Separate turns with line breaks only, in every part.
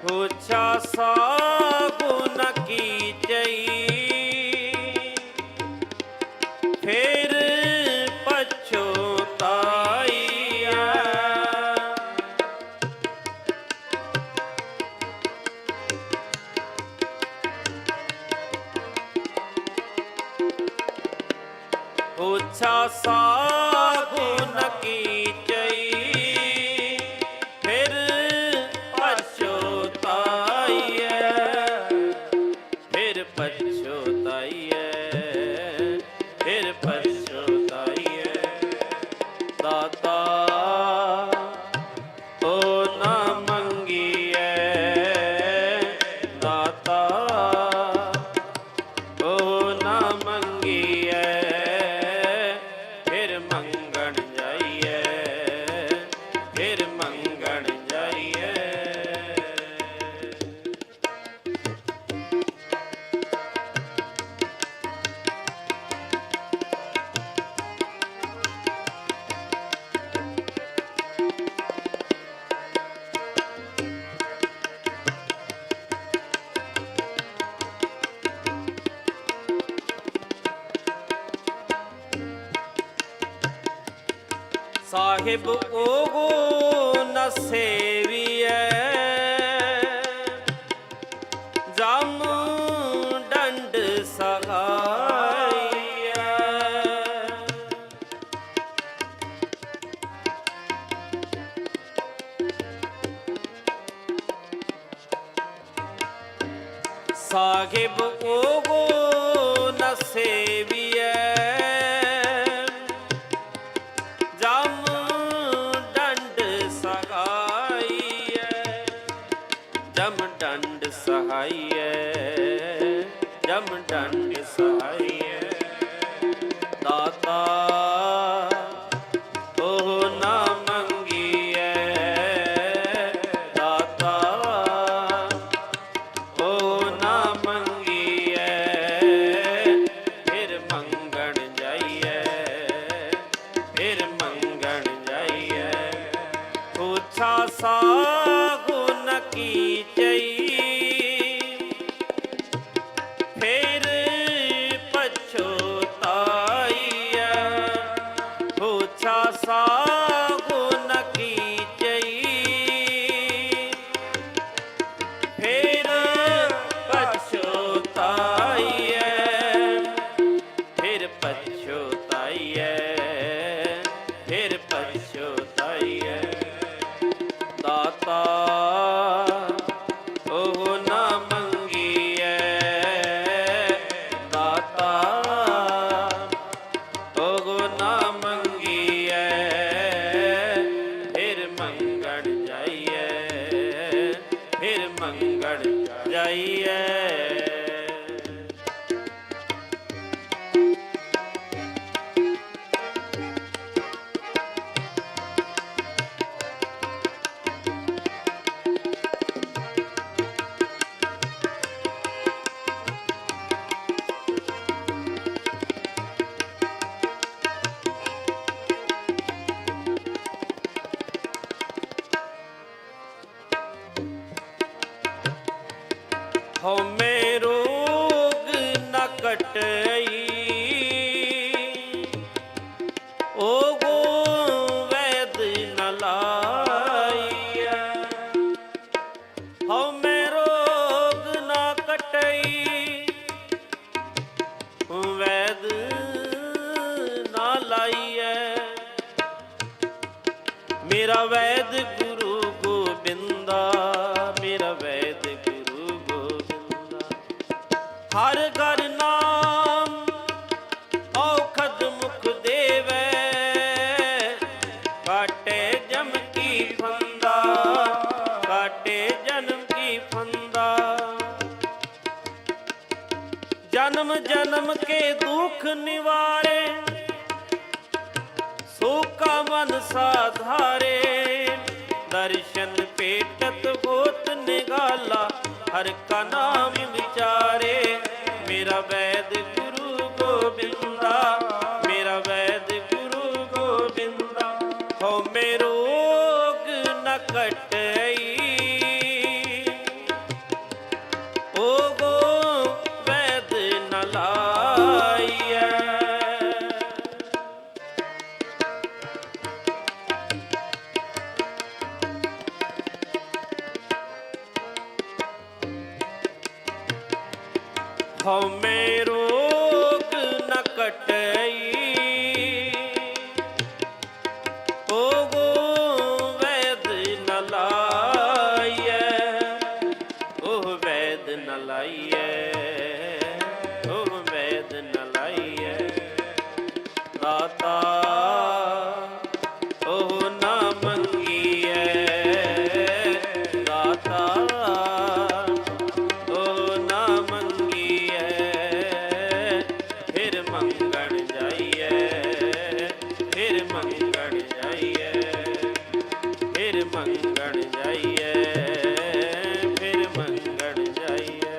ਹੋਛਾ ਸਾਗੁਨ ਕੀ ਚਈ ਫੇਰ ਪਛੋਤਾਈਆ ਹੋਛਾ ਸਾਗੁਨ ਕੀ ਸਾਹਿਬ ਓਗੋ ਨਸੇ Tchau. ਹਉਮੈ ਰੋਗ ਨ ਕਟਈ। ਓ ਗੋਵੈਦ ਨ ਲਾਈਐ ਹਉਮੈ ਰੋਗ ਨ ਕਟਈ। ਵੈਦ ਨ ਲਾਈਐ ਮੇਰਾ ਵੈਦ ਜਨਮ ਜਨਮ ਕੇ ਦੁੱਖ ਨਿਵਾਰੇ। ਸੋ ਕਾ ਮਨ ਸਾਧਾਰੇ। ਦਰਸ਼ਨ ਪੇਟਤ ਹੋਤ ਨਿਗਾਲਾ, ਹਰ ਕਾ ਨਾਮ ਵਿਚਾਰੇ। ਮੇਰਾ ਵੈਦ ਗੁਰੂ ਗੋਬਿੰਦਾ come ਮੰਗਣ ਜਾਈਏ ਫਿਰ ਮੰਗਣ ਜਾਈਏ।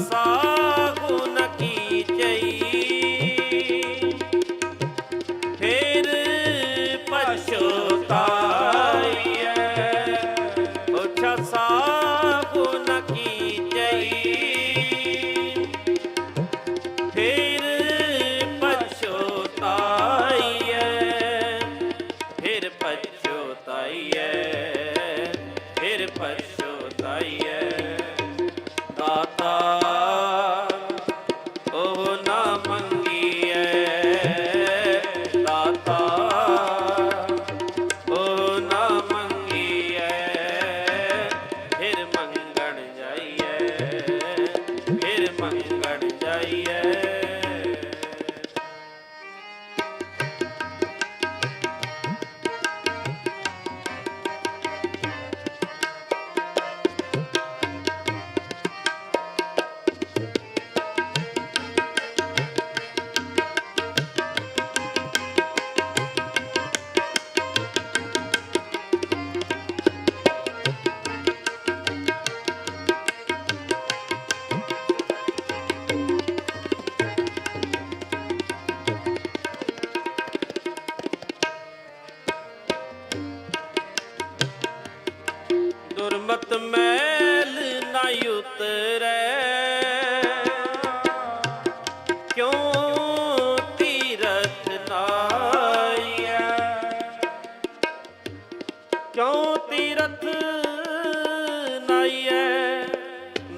ਸਾ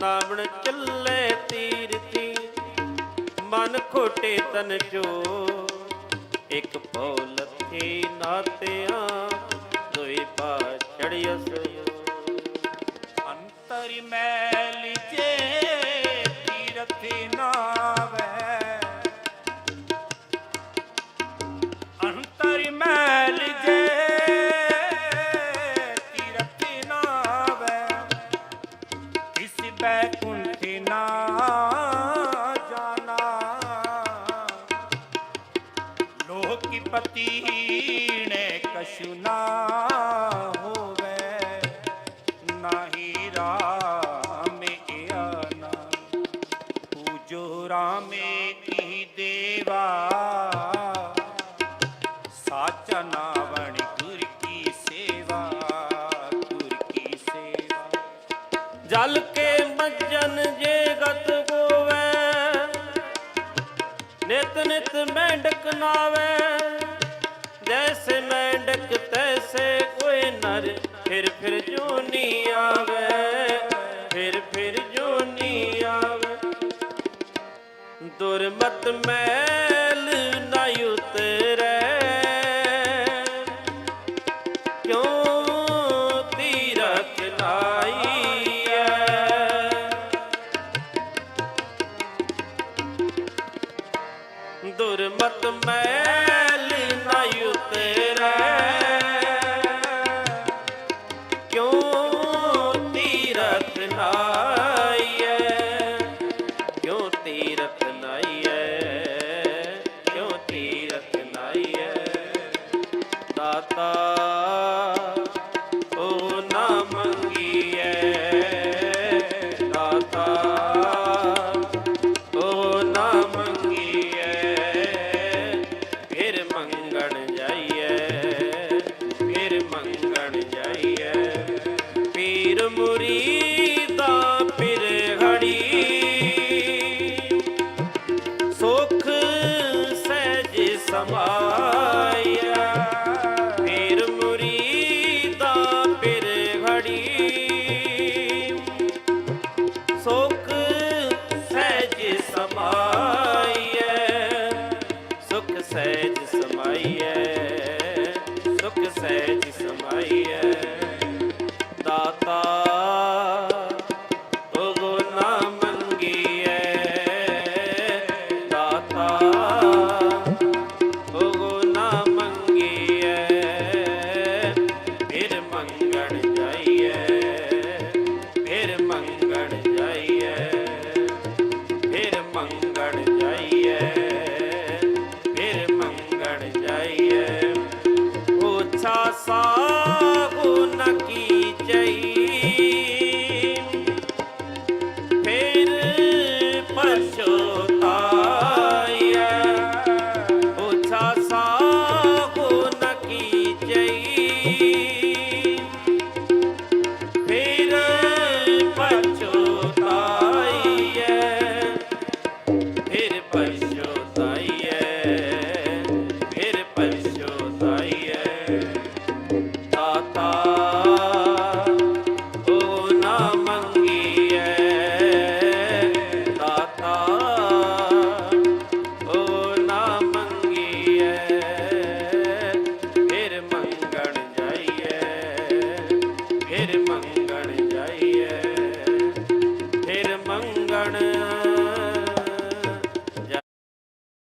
ਵ੍ਰਿੰਦਾਵਨ ਚੱਲੇ ਤੀਰਤੀ ਮਨ ਖੋਟੇ ਤਨ ਜੋ ਇੱਕ ਪੌ ਲੱਥੀ ਨਾਤਿਆਂ ਦੋਈ ਪਾਛੜਿਅਸ
ਅੰਤਰ ਮੈਲੀ ਜੇ ਤੀਰਥੀ ਨਾਵੇ
ਫਿਰ ਫਿਰ ਜੂਨੀ ਆਵੇ, ਫਿਰ ਫਿਰ ਜੂਨੀ ਆਵੇ। ਦੁਰਮਤ ਮੈਲ ਨਾ ਉਤਰੈ। ਕਿਉਂ ਤੀਰਥ ਲਾਈ ਦੁਰਮਤ ਮੈਲ माता ਸਹਿਜ ਸਮਾਈਐ ਸੁਖ ਸਹਿਜ